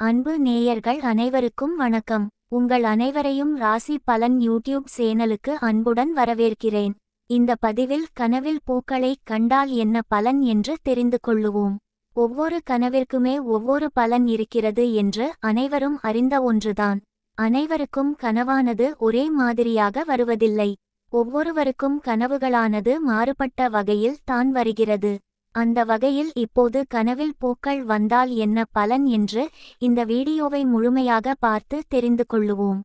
அன்பு நேயர்கள் அனைவருக்கும் வணக்கம். உங்கள் அனைவரையும் ராசி பலன் யூடியூப் சேனலுக்கு அன்புடன் வரவேற்கிறேன். இந்த பதிவில் கனவில் பூக்களை கண்டால் என்ன பலன் என்று தெரிந்து கொள்ளுவோம். ஒவ்வொரு கனவிற்குமே ஒவ்வொரு பலன் இருக்கிறது என்று அனைவரும் அறிந்த ஒன்றுதான். அனைவருக்கும் கனவானது ஒரே மாதிரியாக வருவதில்லை. ஒவ்வொருவருக்கும் கனவுகளானது மாறுபட்ட வகையில் தான் வருகிறது. அந்த வகையில் இப்போது கனவில் பூக்கள் வந்தால் என்ன பலன் என்று இந்த வீடியோவை முழுமையாக பார்த்து தெரிந்து கொள்ளுவோம்.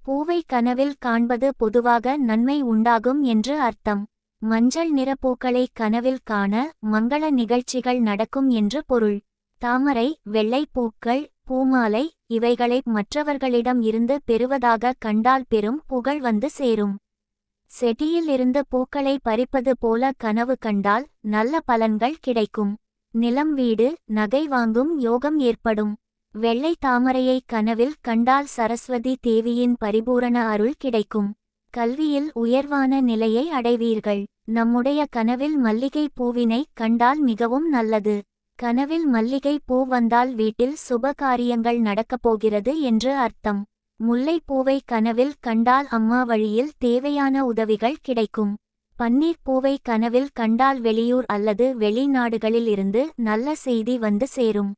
பூவை கனவில் காண்பது பொதுவாக நன்மை உண்டாகும் என்று அர்த்தம். மஞ்சள் நிற பூக்களை கனவில் காண மங்கள நிகழ்ச்சிகள் நடக்கும் என்று பொருள். தாமரை வெள்ளை பூக்கள் பூமாலை இவைகளை மற்றவர்களிடம் இருந்து பெறுவதாக கண்டால் பெரும் புகழ் வந்து சேரும். செடியில் இருந்து பூக்களை பறிப்பது போல கனவு கண்டால் நல்ல பலன்கள் கிடைக்கும். நிலம் வீடு நகை வாங்கும் யோகம் ஏற்படும். வெள்ளை தாமரையை கனவில் கண்டால் சரஸ்வதி தேவியின் பரிபூரண அருள் கிடைக்கும். கல்வியில் உயர்வான நிலையை அடைவீர்கள். நம்முடைய கனவில் மல்லிகை பூவினை கண்டால் மிகவும் நல்லது. கனவில் மல்லிகை பூ வந்தால் வீட்டில் சுப காரியங்கள் நடக்கப் போகிறது என்று அர்த்தம். முல்லைப்பூவை கனவில் கண்டால் அம்மா வழியில் தேவையான உதவிகள் கிடைக்கும். பன்னீர் பூவை கனவில் கண்டால் வெளியூர் அல்லது வெளிநாடுகளில் இருந்து நல்ல செய்தி வந்து சேரும்.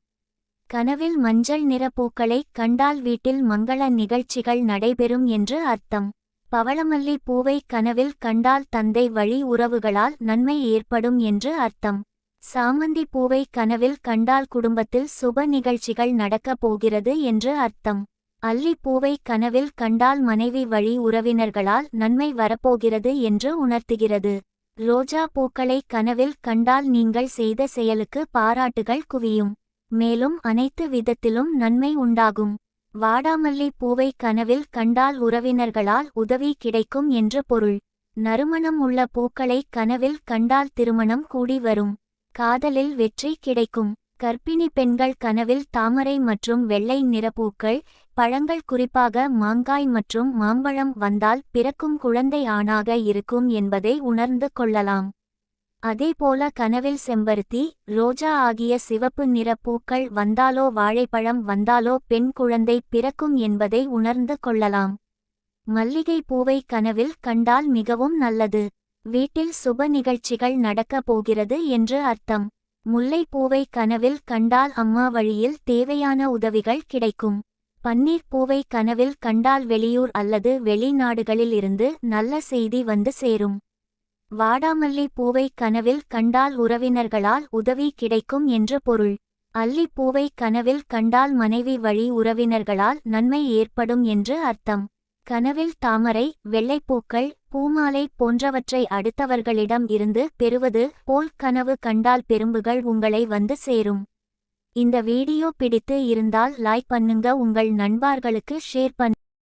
கனவில் மஞ்சள் நிற பூக்களை கண்டால் வீட்டில் மங்கள நிகழ்ச்சிகள் நடைபெறும் என்று அர்த்தம். பவளமல்லி பூவை கனவில் கண்டால் தந்தை வழி உறவுகளால் நன்மை ஏற்படும் என்று அர்த்தம். சாமந்தி பூவை கனவில் கண்டால் குடும்பத்தில் சுப நிகழ்ச்சிகள் நடக்கப் போகிறது என்று அர்த்தம். அல்லிப்பூவை கனவில் கண்டால் மனைவி வழி உறவினர்களால் நன்மை வரப்போகிறது என்று உணர்த்துகிறது. ரோஜா பூக்களை கனவில் கண்டால் நீங்கள் செய்த செயலுக்கு பாராட்டுகள் குவியும். மேலும் அனைத்து விதத்திலும் நன்மை உண்டாகும். வாடாமல்லி பூவை கனவில் கண்டால் உறவினர்களால் உதவி கிடைக்கும் என்று பொருள். நறுமணம் உள்ள பூக்களை கனவில் கண்டால் திருமணம் கூடி வரும். காதலில் வெற்றி கிடைக்கும். கர்ப்பிணி பெண்கள் கனவில் தாமரை மற்றும் வெள்ளை நிறப்பூக்கள் பழங்கள் குறிப்பாக மாங்காய் மற்றும் மாம்பழம் வந்தால் பிறக்கும் குழந்தை ஆணாக இருக்கும் என்பதை உணர்ந்து கொள்ளலாம். அதேபோல கனவில் செம்பருத்தி ரோஜா ஆகிய சிவப்பு நிற பூக்கள் வந்தாலோ வாழைப்பழம் வந்தாலோ பெண் குழந்தை பிறக்கும் என்பதை உணர்ந்து கொள்ளலாம். மல்லிகை பூவை கனவில் கண்டால் மிகவும் நல்லது. வீட்டில் சுப நிகழ்ச்சிகள் நடக்கப் போகிறது என்று அர்த்தம். முல்லைப்பூவை கனவில் கண்டால் அம்மா வழியில் தேவையான உதவிகள் கிடைக்கும். பன்னீர் பூவை கனவில் கண்டால் வெளியூர் அல்லது வெளிநாடுகளில் இருந்து நல்ல செய்தி வந்து சேரும். வாடாமல்லி பூவை கனவில் கண்டால் உறவினர்களால் உதவி கிடைக்கும் என்று பொருள். அல்லிப்பூவை பூவை கனவில் கண்டால் மனைவி வழி உறவினர்களால் நன்மை ஏற்படும் என்று அர்த்தம். கனவில் தாமரை வெள்ளைப்பூக்கள் பூமாலை போன்றவற்றை அடுத்தவர்களிடம் இருந்து பெறுவது போல் கனவு கண்டால் பெரும்புகள் உங்களை வந்து சேரும். இந்த வீடியோ பிடித்து இருந்தால் லைக் பண்ணுங்க. உங்கள் நண்பர்களுக்கு ஷேர் பண்ணு